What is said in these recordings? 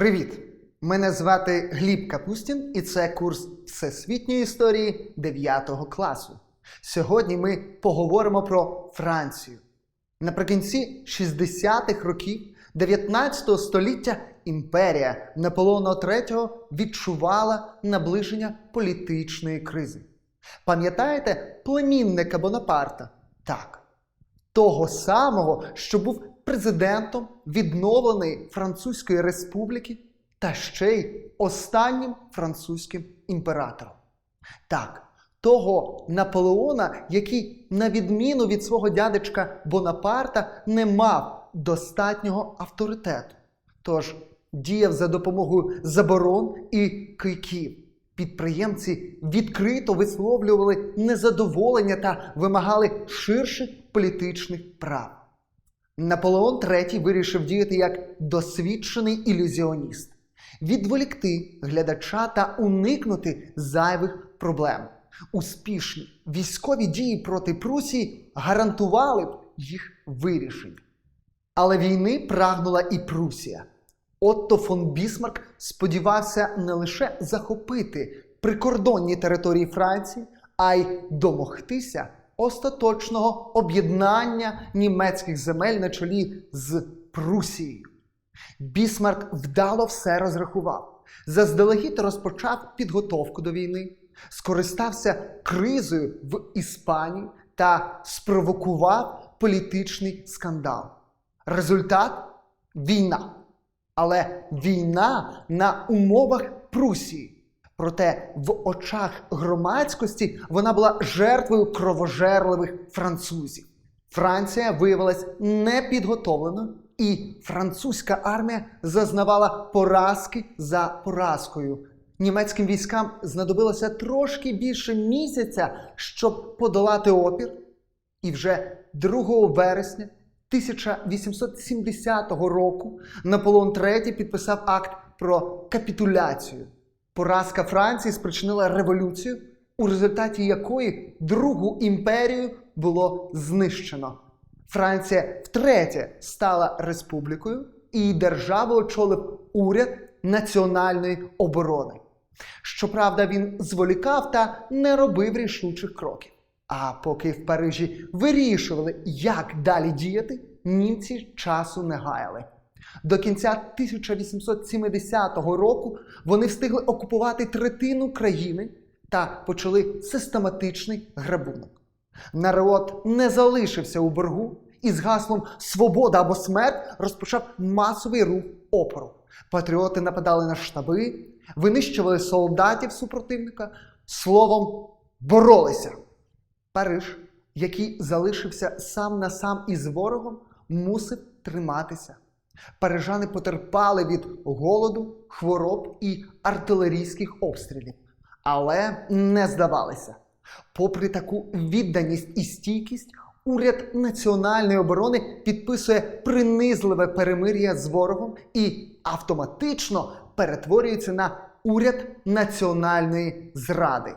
Привіт! Мене звати Гліб Капустін, і це курс Всесвітньої історії 9 класу. Сьогодні ми поговоримо про Францію. Наприкінці 60-х років 19 століття імперія Наполеона III відчувала наближення політичної кризи. Пам'ятаєте племінника Бонапарта? Так, того самого, що був президентом відновленої Французької республіки та ще й останнім французьким імператором. Так, того Наполеона, який, на відміну від свого дядечка Бонапарта, не мав достатнього авторитету. Тож діяв за допомогою заборон і кийків. Підприємці відкрито висловлювали незадоволення та вимагали ширших політичних прав. Наполеон III вирішив діяти як досвідчений ілюзіоніст, відволікти глядача та уникнути зайвих проблем. Успішні військові дії проти Прусії гарантували б їх вирішення. Але війни прагнула і Прусія. Отто фон Бісмарк сподівався не лише захопити прикордонні території Франції, а й домогтися остаточного об'єднання німецьких земель на чолі з Прусією. Бісмарк вдало все розрахував. Заздалегідь розпочав підготовку до війни, скористався кризою в Іспанії та спровокував політичний скандал. Результат війна. Але війна на умовах Прусії. Проте в очах громадськості вона була жертвою кровожерливих французів. Франція виявилась непідготовленою, і французька армія зазнавала поразки за поразкою. Німецьким військам знадобилося трошки більше місяця, щоб подолати опір. І вже 2 вересня 1870 року Наполеон III підписав акт про капітуляцію. Поразка Франції спричинила революцію, у результаті якої Другу імперію було знищено. Франція втретє стала республікою, і державу очолив уряд національної оборони. Щоправда, він зволікав та не робив рішучих кроків. А поки в Парижі вирішували, як далі діяти, німці часу не гаяли. До кінця 1870 року вони встигли окупувати третину країни та почали систематичний грабунок. Народ не залишився у боргу і з гаслом Свобода або смерть розпочав масовий рух опору. Патріоти нападали на штаби, винищували солдатів супротивника, словом, боролися. Париж, який залишився сам на сам із ворогом, мусив триматися. Парижани потерпали від голоду, хвороб і артилерійських обстрілів, але не здавалися. Попри таку відданість і стійкість, уряд національної оборони підписує принизливе перемир'я з ворогом і автоматично перетворюється на уряд національної зради.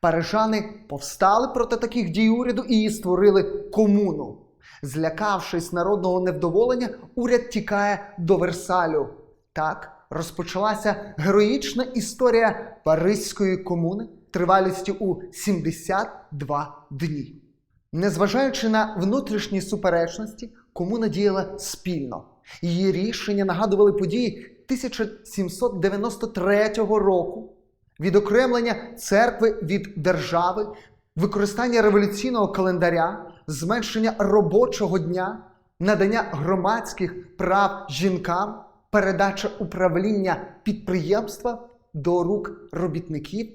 Парижани повстали проти таких дій уряду і створили комуну. Злякавшись народного невдоволення, уряд тікає до Версалю. Так розпочалася героїчна історія Паризької комуни тривалістю у 72 дні. Незважаючи на внутрішні суперечності, комуна діяла спільно. Її рішення нагадували події 1793 року, відокремлення церкви від держави, використання революційного календаря, зменшення робочого дня, надання громадських прав жінкам, передача управління підприємства до рук робітників.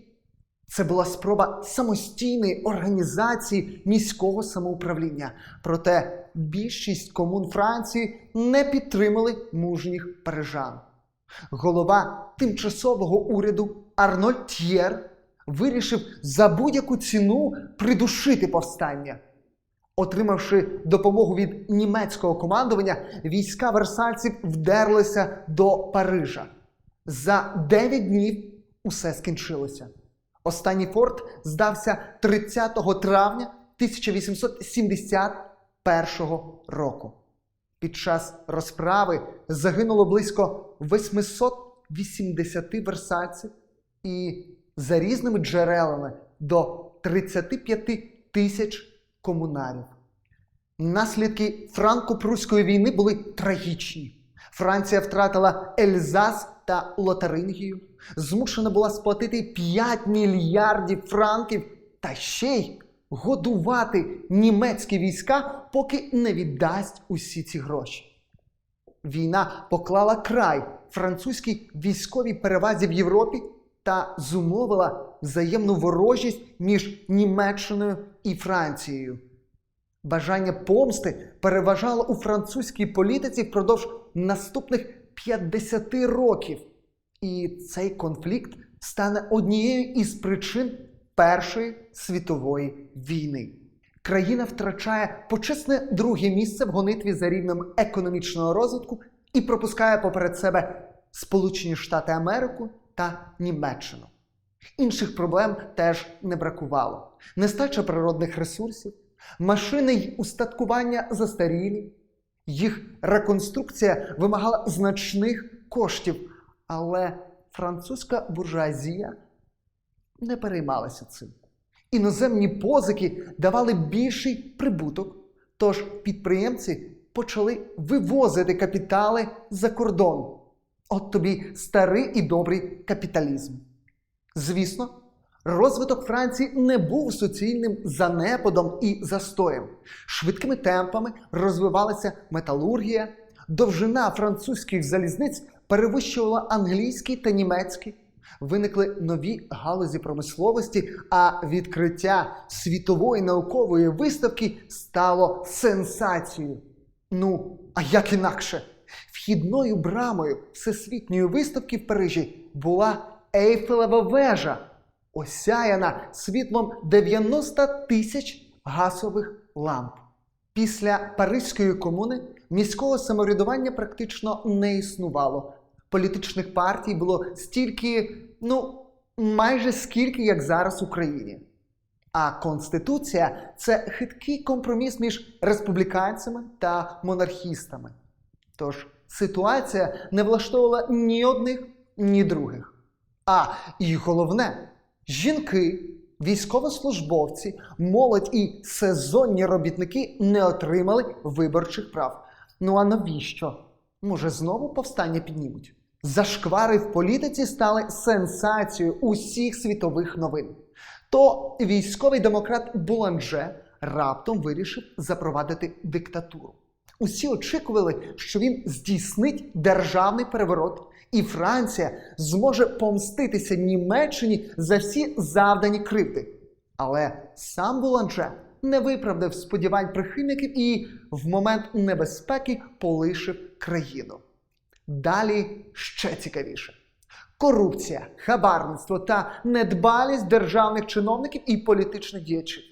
Це була спроба самостійної організації міського самоуправління. Проте більшість комун Франції не підтримали мужніх парижан. Голова тимчасового уряду Арнольд Т'єр вирішив за будь-яку ціну придушити повстання. Отримавши допомогу від німецького командування, війська версальців вдерлися до Парижа. За 9 днів усе скінчилося. Останній форт здався 30 травня 1871 року. Під час розправи загинуло близько 880 версальців і за різними джерелами до 35 тисяч комунарів. Наслідки франко-прусської війни були трагічні. Франція втратила Ельзас та Лотарингію, змушена була сплатити 5 мільярдів франків та ще й годувати німецькі війська, поки не віддасть усі ці гроші. Війна поклала край французькій військовій перевазі в Європі та зумовила взаємну ворожість між Німеччиною і Францією. Бажання помсти переважало у французькій політиці впродовж наступних 50 років. І цей конфлікт стане однією із причин Першої світової війни. Країна втрачає почесне друге місце в гонитві за рівнем економічного розвитку і пропускає поперед себе Сполучені Штати Америку та Німеччину. Інших проблем теж не бракувало: нестача природних ресурсів, машини й устаткування застарілі. Їх реконструкція вимагала значних коштів, але французька буржуазія не переймалася цим. Іноземні позики давали більший прибуток, тож підприємці почали вивозити капітали за кордон. От тобі старий і добрий капіталізм. Звісно, розвиток Франції не був суцільним занепадом і застоєм. Швидкими темпами розвивалася металургія, довжина французьких залізниць перевищувала англійський та німецький. Виникли нові галузі промисловості, а відкриття світової наукової виставки стало сенсацією. Ну, а як інакше? Вхідною брамою всесвітньої виставки в Парижі була Ейфелева вежа, осяяна світлом 90 тисяч газових ламп. Після Паризької комуни міського самоврядування практично не існувало. Політичних партій було стільки, ну, майже скільки, як зараз в Україні. А Конституція це хиткий компроміс між республіканцями та монархістами. Тож ситуація не влаштовувала ні одних, ні других. А і головне, жінки, військовослужбовці, молодь і сезонні робітники не отримали виборчих прав. Ну а навіщо? Може, знову повстання піднімуть? Зашквари в політиці стали сенсацією усіх світових новин. То військовий демократ Буланже раптом вирішив запровадити диктатуру. Усі очікували, що він здійснить державний переворот, і Франція зможе помститися Німеччині за всі завдані кривди. Але сам Буланже не виправдав сподівань прихильників і в момент небезпеки полишив країну. Далі ще цікавіше. Корупція, хабарництво та недбалість державних чиновників і політичних діячів.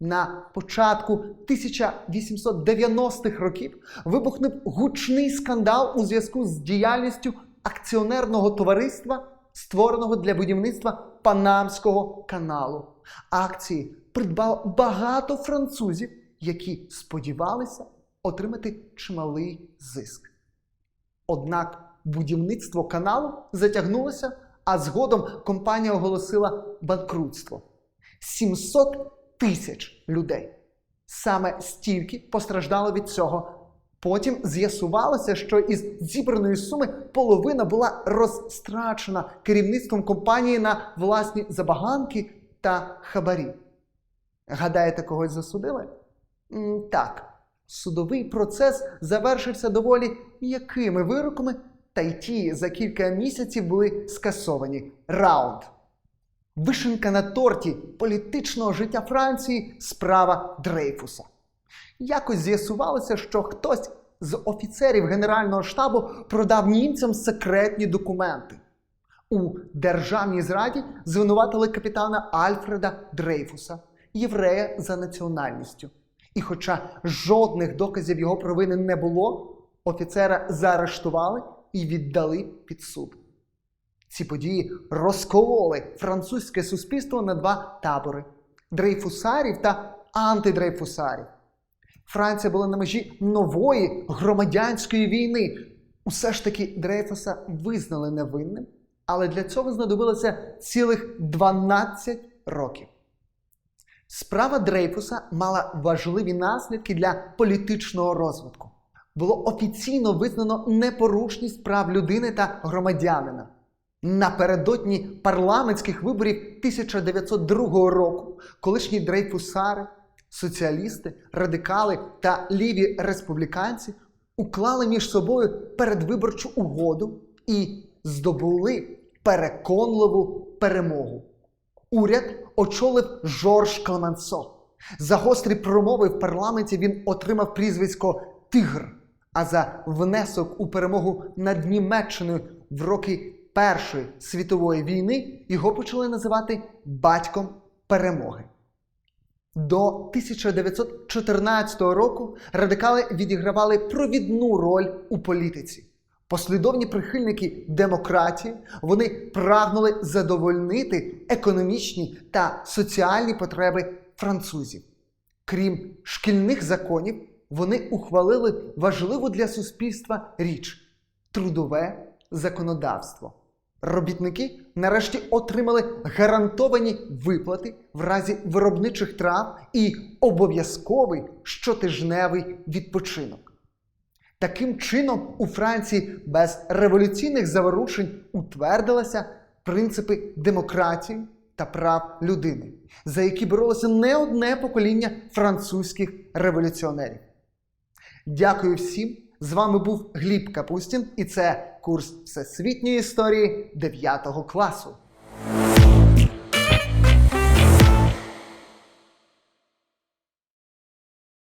На початку 1890-х років вибухнув гучний скандал у зв'язку з діяльністю акціонерного товариства, створеного для будівництва Панамського каналу. Акції придбало багато французів, які сподівалися отримати чималий зиск. Однак будівництво каналу затягнулося, а згодом компанія оголосила банкрутство. 700 тисяч людей. Саме стільки постраждало від цього. Потім з'ясувалося, що із зібраної суми половина була розстрачена керівництвом компанії на власні забаганки та хабарі. Гадаєте, когось засудили? Так, судовий процес завершився доволі м'якими вироками, та й ті за кілька місяців були скасовані. Раунд. Вишенка на торті політичного життя Франції справа Дрейфуса. Якось з'ясувалося, що хтось з офіцерів Генерального штабу продав німцям секретні документи. У державній зраді звинуватили капітана Альфреда Дрейфуса, єврея за національністю. І хоча жодних доказів його провини не було, офіцера заарештували і віддали під суд. Ці події розкололи французьке суспільство на два табори: дрейфусарів та антидрейфусарів. Франція була на межі нової громадянської війни. Усе ж таки Дрейфуса визнали невинним, але для цього знадобилося цілих 12 років. Справа Дрейфуса мала важливі наслідки для політичного розвитку. Було офіційно визнано непорушність прав людини та громадянина. Напередодні парламентських виборів 1902 року колишні дрейфусари, соціалісти, радикали та ліві республіканці уклали між собою передвиборчу угоду і здобули переконливу перемогу. Уряд очолив Жорж Клемансо. За гострі промови в парламенті він отримав прізвисько Тигр. А за внесок у перемогу над Німеччиною в роки Першої світової війни його почали називати батьком перемоги. До 1914 року радикали відігравали провідну роль у політиці. Послідовні прихильники демократії вони прагнули задовольнити економічні та соціальні потреби французів. Крім шкільних законів, вони ухвалили важливу для суспільства річ трудове законодавство. Робітники нарешті отримали гарантовані виплати в разі виробничих трав і обов'язковий щотижневий відпочинок. Таким чином, у Франції без революційних заворушень утвердилися принципи демократії та прав людини, за які боролося не одне покоління французьких революціонерів. Дякую всім. З вами був Гліб Капустін, і це курс всесвітньої історії 9 класу.